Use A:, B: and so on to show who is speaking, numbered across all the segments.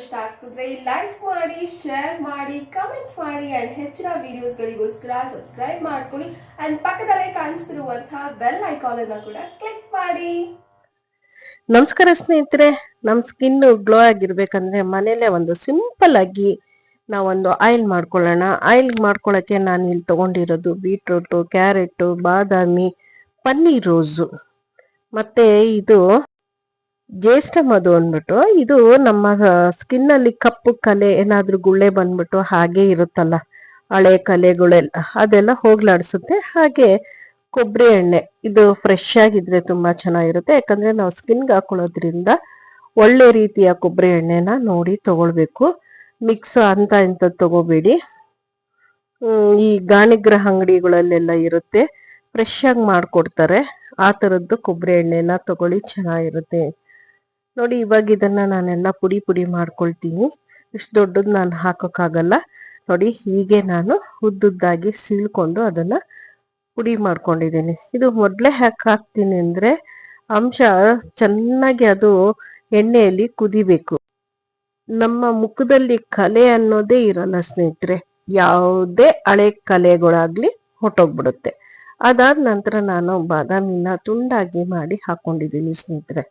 A: ಇಷ್ಟ ಆಗ್ತಿದ್ರೆ ಲೈಕ್ ಮಾಡಿ ಶೇರ್ ಮಾಡಿ ಕಮೆಂಟ್ ಮಾಡಿ ಅಂಡ್ ಹೆಚ್ಚಿನ ವಿಡಿಯೋಸ್ಗಳಿಗೋಸ್ಕರ ಸಬ್ಸ್ಕ್ರೈಬ್ ಮಾಡ್ಕೊಳ್ಳಿ ಅಂಡ್ ಪಕ್ಕದಲ್ಲೇ ಕಾಣಿಸ್ತಿರುವಂತಹ ಬೆಲ್ ಐಕಾನ್ ಅನ್ನ ಕೂಡ ಕ್ಲಿಕ್ ಮಾಡಿ.
B: ನಮಸ್ಕಾರ ಸ್ನೇಹಿತರೆ ನಮ್ಮ ಸ್ಕಿನ್ ಗ್ಲೋ ಆಗಿರ್ಬೇಕಂದ್ರೆ ಮನೇಲೆ ಒಂದು ಸಿಂಪಲ್ ಆಗಿ ನಾವೊಂದು ಆಯಿಲ್ ಮಾಡ್ಕೊಳ್ಳೋಣ. ಆಯಿಲ್ ಮಾಡ್ಕೊಳ್ಳೋಕ್ಕೆ ನಾನು ಇಲ್ಲಿ ತಗೊಂಡಿರೋದು ಬೀಟ್ರೂಟು ಕ್ಯಾರೆಟು ಬಾದಾಮಿ ಪನ್ನೀರ್ ರೋಸು ಮತ್ತೆ ಇದು ಜ್ಯೇಷ್ಠ ಮಧು ಅಂದ್ಬಿಟ್ಟು, ಇದು ನಮ್ಮ ಸ್ಕಿನ್ ಅಲ್ಲಿ ಕಪ್ಪು ಕಲೆ ಏನಾದ್ರೂ ಗುಳ್ಳೆ ಬಂದ್ಬಿಟ್ಟು ಹಾಗೆ ಇರುತ್ತಲ್ಲ, ಹಳೆ ಕಲೆಗಳೆಲ್ಲ, ಅದೆಲ್ಲ ಹೋಗ್ಲಾಡಿಸುತ್ತೆ. ಹಾಗೆ ಕೊಬ್ಬರಿ ಎಣ್ಣೆ, ಇದು ಫ್ರೆಶ್ ಆಗಿದ್ರೆ ತುಂಬಾ ಚೆನ್ನಾಗಿರುತ್ತೆ. ಯಾಕಂದ್ರೆ ನಾವು ಸ್ಕಿನ್ಗೆ ಹಾಕೊಳ್ಳೋದ್ರಿಂದ ಒಳ್ಳೆ ರೀತಿಯ ಕೊಬ್ಬರಿ ಎಣ್ಣೆನ ನೋಡಿ ತಗೊಳ್ಬೇಕು. ಮಿಕ್ಸ್ ಅಂತ ಇಂಥ ತಗೋಬೇಡಿ. ಈ ಗಾಣಿಗ್ರಹ ಅಂಗಡಿಗಳಲ್ಲೆಲ್ಲ ಇರುತ್ತೆ. ಫ್ರೆಶ್ ಆಗಿ ಮಾಡ್ಕೊಡ್ತಾರೆ. ಆ ಥರದ್ದು ಕೊಬ್ಬರಿ ಎಣ್ಣೆನ ತಗೊಳ್ಳಿ, ಚೆನ್ನಾಗಿರುತ್ತೆ. ನೋಡಿ, ಇವಾಗ ಇದನ್ನ ನಾನೆಲ್ಲ ಪುಡಿ ಪುಡಿ ಮಾಡ್ಕೊಳ್ತೀನಿ. ಇಷ್ಟು ದೊಡ್ಡದು ನಾನು ಹಾಕೋಕ್ಕಾಗಲ್ಲ. ನೋಡಿ, ಹೀಗೆ ನಾನು ಉದ್ದುದ್ದಾಗಿ ಸೀಳ್ಕೊಂಡು ಅದನ್ನ ಪುಡಿ ಮಾಡ್ಕೊಂಡಿದ್ದೀನಿ. ಇದು ಮೊದಲೇ ಯಾಕೆ ಹಾಕ್ತೀನಿ ಅಂದ್ರೆ ಅಂಶ ಚೆನ್ನಾಗಿ ಅದು ಎಣ್ಣೆಯಲ್ಲಿ ಕುದಿಬೇಕು. ನಮ್ಮ ಮುಖದಲ್ಲಿ ಕಲೆ ಅನ್ನೋದೇ ಇರಲ್ಲ ಸ್ನೇಹಿತರೆ. ಯಾವುದೇ ಹಳೆ ಕಲೆಗಳಾಗ್ಲಿ ಹೊಟ್ಟೋಗ್ಬಿಡುತ್ತೆ ಅದಾದ ನಂತರ ನಾನು ಬಾದಾಮಿನ ತುಂಡಾಗಿ ಮಾಡಿ ಹಾಕೊಂಡಿದ್ದೀನಿ ಸ್ನೇಹಿತರೆ.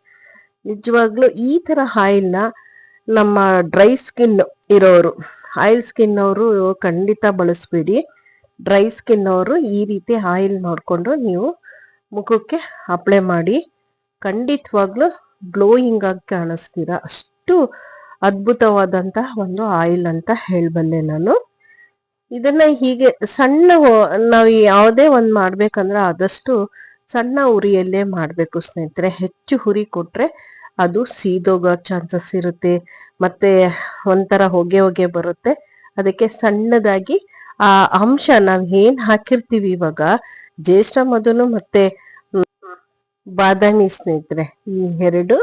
B: ನಿಜವಾಗ್ಲೂ ಈ ತರ ಆಯಿಲ್ನ ನಮ್ಮ ಡ್ರೈ ಸ್ಕಿನ್ ಇರೋರು ಆಯಿಲ್ ಸ್ಕಿನ್ ಅವರು ಖಂಡಿತ ಬಳಸ್ಬೇಡಿ. ಡ್ರೈ ಸ್ಕಿನ್ ಅವರು ಈ ರೀತಿ ಆಯಿಲ್ ನೋಡಿಕೊಂಡು ನೀವು ಮುಖಕ್ಕೆ ಅಪ್ಲೈ ಮಾಡಿ. ಖಂಡಿತವಾಗ್ಲೂ ಗ್ಲೋಯಿಂಗ್ ಆಗಿ ಕಾಣಿಸ್ತೀರಾ. ಅಷ್ಟು ಅದ್ಭುತವಾದಂತಹ ಒಂದು ಆಯಿಲ್ ಅಂತ ಹೇಳಬಲ್ಲೆ ನಾನು. ಇದನ್ನ ಹೀಗೆ ಸಣ್ಣ ನಾವು ಯಾವುದೇ ಒಂದು ಮಾಡ್ಬೇಕಂದ್ರೆ ಆದಷ್ಟು ಸಣ್ಣ ಉರಿಯಲ್ಲೇ ಮಾಡಬೇಕು ಸ್ನೇಹಿತರೆ. ಹೆಚ್ಚು ಹುರಿ ಕೊಟ್ರೆ ಅದು ಸೀದೋಗೋ ಚಾನ್ಸಸ್ ಇರುತ್ತೆ. ಮತ್ತೆ ಒಂಥರ ಹೊಗೆ ಹೊಗೆ ಬರುತ್ತೆ. ಅದಕ್ಕೆ ಸಣ್ಣದಾಗಿ ಆ ಅಂಶ ನಾವು ಏನ್ ಹಾಕಿರ್ತೀವಿ ಇವಾಗ, ಜ್ಯೇಷ್ಠ ಮೊದಲು ಮತ್ತೆ ಬಾದಾಮಿ ಸ್ನೇಹಿತರೆ. ಈ ಎರಡು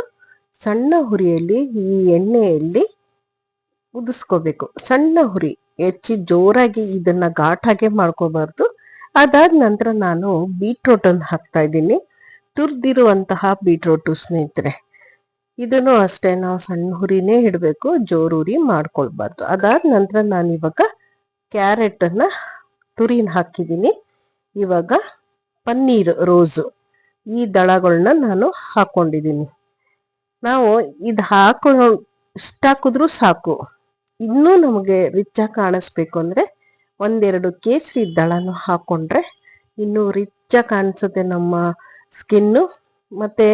B: ಸಣ್ಣ ಹುರಿಯಲ್ಲಿ ಈ ಎಣ್ಣೆಯಲ್ಲಿ ಉದಿಸ್ಕೋಬೇಕು. ಸಣ್ಣ ಹುರಿ ಹೆಚ್ಚಿ ಜೋರಾಗಿ ಇದನ್ನ ಘಾಟಾಗೆ ಮಾಡ್ಕೋಬಾರ್ದು. ಅದಾದ ನಂತರ ನಾನು ಬೀಟ್ರೋಟ್ ಅನ್ನು ಹಾಕ್ತಾ ಇದ್ದೀನಿ. ತುರ್ದಿರುವಂತಹ ಬೀಟ್ರೋಟು ಸ್ನೇಹಿತರೆ, ಇದನ್ನು ಅಷ್ಟೇ ನಾವು ಸಣ್ಣ ಹುರಿನೇ ಇಡಬೇಕು, ಜೋರು ಉರಿ ಮಾಡ್ಕೊಳ್ಬಾರ್ದು. ಅದಾದ ನಂತರ ನಾನು ಇವಾಗ ಕ್ಯಾರೆಟ್ ಅನ್ನ ತುರಿನ ಹಾಕಿದ್ದೀನಿ. ಇವಾಗ ಪನ್ನೀರ್ ರೋಸು, ಈ ದಳಗಳನ್ನ ನಾನು ಹಾಕೊಂಡಿದ್ದೀನಿ. ನಾವು ಇದು ಹಾಕೋ ಇಷ್ಟ ಹಾಕಿದ್ರು ಸಾಕು. ಇನ್ನೂ ನಮಗೆ ರಿಚ್ ಕಾಣಿಸ್ಬೇಕು ಅಂದ್ರೆ ಒಂದೆರಡು ಕೇಸರಿ ದಳನು ಹಾಕೊಂಡ್ರೆ ಇನ್ನೂ ರಿಚ್ ಕಾಣಿಸುತ್ತೆ ನಮ್ಮ ಸ್ಕಿನ್ನು. ಮತ್ತೆ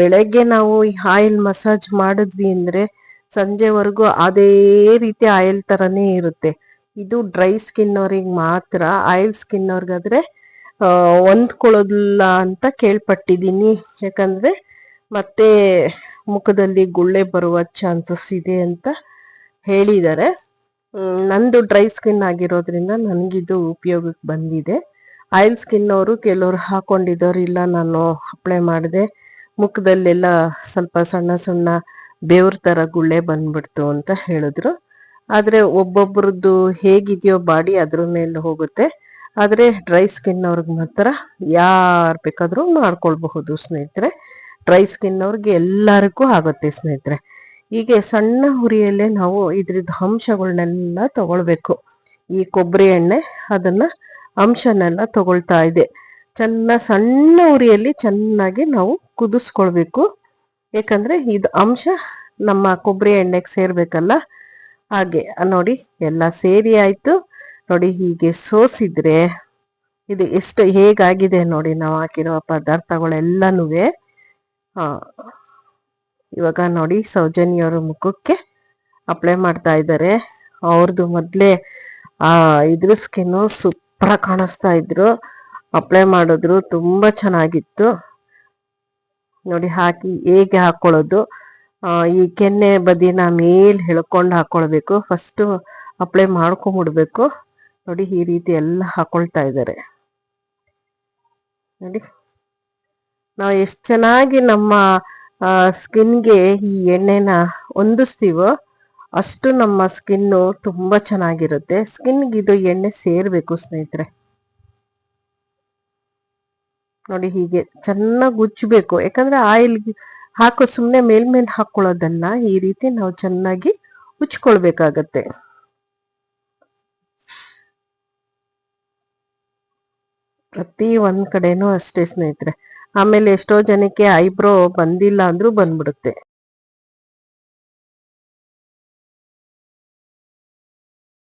B: ಬೆಳಗ್ಗೆ ನಾವು ಆಯಿಲ್ ಮಸಾಜ್ ಮಾಡಿದ್ವಿ ಅಂದ್ರೆ ಸಂಜೆವರೆಗೂ ಅದೇ ರೀತಿ ಆಯಿಲ್ ತರನೇ ಇರುತ್ತೆ. ಇದು ಡ್ರೈ ಸ್ಕಿನ್ ಅವ್ರಿಗೆ ಮಾತ್ರ, ಆಯಿಲ್ ಸ್ಕಿನ್ ಅವ್ರಿಗಾದ್ರೆ ಹೊಂದ್ಕೊಳ್ಳೋದಿಲ್ಲ ಅಂತ ಕೇಳ್ಪಟ್ಟಿದ್ದೀನಿ. ಯಾಕಂದ್ರೆ ಮತ್ತೆ ಮುಖದಲ್ಲಿ ಗುಳ್ಳೆ ಬರುವ ಚಾನ್ಸಸ್ ಇದೆ ಅಂತ ಹೇಳಿದ್ದಾರೆ. ನಂದು ಡ್ರೈ ಸ್ಕಿನ್ ಆಗಿರೋದ್ರಿಂದ ನನಗಿದು ಉಪಯೋಗಕ್ಕೆ ಬಂದಿದೆ. ಆಯಿಲ್ ಸ್ಕಿನ್ ಅವರು ಕೆಲವರು ಹಾಕೊಂಡಿದ್ದವ್ರು ಇಲ್ಲ, ನಾನು ಅಪ್ಲೈ ಮಾಡಿದೆ. ಮುಖದಲ್ಲೆಲ್ಲ ಸ್ವಲ್ಪ ಸಣ್ಣ ಸಣ್ಣ ಬೇವ್ರ ಥರ ಗುಳ್ಳೆ ಬಂದ್ಬಿಡ್ತು ಅಂತ ಹೇಳಿದ್ರು. ಆದ್ರೆ ಒಬ್ಬೊಬ್ಬರದ್ದು ಹೇಗಿದೆಯೋ ಬಾಡಿ ಅದ್ರ ಮೇಲೆ ಹೋಗುತ್ತೆ. ಆದ್ರೆ ಡ್ರೈ ಸ್ಕಿನ್ ಅವ್ರಿಗೆ ಮಾತ್ರ ಯಾರು ಬೇಕಾದರೂ ಮಾಡ್ಕೊಳ್ಬಹುದು ಸ್ನೇಹಿತರೆ. ಡ್ರೈ ಸ್ಕಿನ್ ಅವ್ರಿಗೆ ಎಲ್ಲರಿಗೂ ಆಗುತ್ತೆ ಸ್ನೇಹಿತರೆ. ಹೀಗೆ ಸಣ್ಣ ಹುರಿಯಲ್ಲೇ ನಾವು ಇದ್ರದ್ದು ಅಂಶಗಳನ್ನೆಲ್ಲ ತಗೊಳ್ಬೇಕು. ಈ ಕೊಬ್ಬರಿ ಎಣ್ಣೆ ಅದನ್ನ ಅಂಶನೆಲ್ಲ ತಗೊಳ್ತಾ ಇದೆ. ಚೆನ್ನ ಸಣ್ಣ ಉರಿಯಲ್ಲಿ ಚೆನ್ನಾಗಿ ನಾವು ಕುದಿಸ್ಕೊಳ್ಬೇಕು. ಯಾಕಂದ್ರೆ ಇದು ಅಂಶ ನಮ್ಮ ಕೊಬ್ಬರಿ ಎಣ್ಣೆಗೆ ಸೇರ್ಬೇಕಲ್ಲ? ಹಾಗೆ, ನೋಡಿ, ಎಲ್ಲ ಸೇರಿ ಆಯ್ತು. ನೋಡಿ, ಹೀಗೆ ಸೋಸಿದ್ರೆ ಇದು ಎಷ್ಟು ಹೇಗಾಗಿದೆ ನೋಡಿ ನಾವು ಹಾಕಿರೋ ಪದಾರ್ಥಗಳೆಲ್ಲನೂ ಆ ಇವಾಗ ನೋಡಿ ಸೌಜನ್ಯವ್ರ ಮುಖಕ್ಕೆ ಅಪ್ಲೈ ಮಾಡ್ತಾ ಇದ್ದಾರೆ ಅವ್ರದ್ದು ಮೊದಲೇ, ಆ, ಇದ್ರ ಸ್ಕಿನ್ನು ಸೂಪರ್ ಕಾಣಿಸ್ತಾ ಇದ್ರು. ಅಪ್ಲೈ ಮಾಡಿದ್ರು, ತುಂಬಾ ಚೆನ್ನಾಗಿತ್ತು. ನೋಡಿ ಹಾಕಿ ಹೇಗೆ ಹಾಕೊಳ್ಳೋದು. ಈ ಕೆನ್ನೆ ಬದಿನ ಮೇಲ್ ಎಳ್ಕೊಂಡು ಹಾಕೊಳ್ಬೇಕು. ಫಸ್ಟ್ ಅಪ್ಲೈ ಮಾಡ್ಕೊಂಬಿಡ್ಬೇಕು. ನೋಡಿ ಈ ರೀತಿ ಎಲ್ಲ ಹಾಕೊಳ್ತಾ ಇದ್ದಾರೆ ನೋಡಿ. ನಾವು ಎಷ್ಟು ಚೆನ್ನಾಗಿ ನಮ್ಮ ಸ್ಕಿನ್ಗೆ ಈ ಎಣ್ಣೆನ ಹೊಂದಿಸ್ತೀವೋ ಅಷ್ಟು ನಮ್ಮ ಸ್ಕಿನ್ನು ತುಂಬಾ ಚೆನ್ನಾಗಿರುತ್ತೆ. ಸ್ಕಿನ್ಗೆ ಇದು ಎಣ್ಣೆ ಸೇರ್ಬೇಕು ಸ್ನೇಹಿತರೆ. ನೋಡಿ ಹೀಗೆ ಚೆನ್ನಾಗಿ ಉಜ್ಜಬೇಕು. ಯಾಕಂದ್ರೆ ಆಯಿಲ್ ಹಾಕೋ ಸುಮ್ಮನೆ ಮೇಲ್ಮೇಲೆ ಹಾಕೊಳ್ಳೋದಲ್ಲ ಈ ರೀತಿ ನಾವು ಚೆನ್ನಾಗಿ ಉಚ್ಕೊಳ್ಬೇಕಾಗತ್ತೆ ಪ್ರತಿ ಒಂದ್ ಕಡೆನೂ ಅಷ್ಟೇ ಸ್ನೇಹಿತರೆ. ಆಮೇಲೆ ಎಷ್ಟೋ ಜನಕ್ಕೆ ಐಬ್ರೋ ಬಂದಿಲ್ಲ ಅಂದ್ರೂ ಬಂದ್ಬಿಡುತ್ತೆ.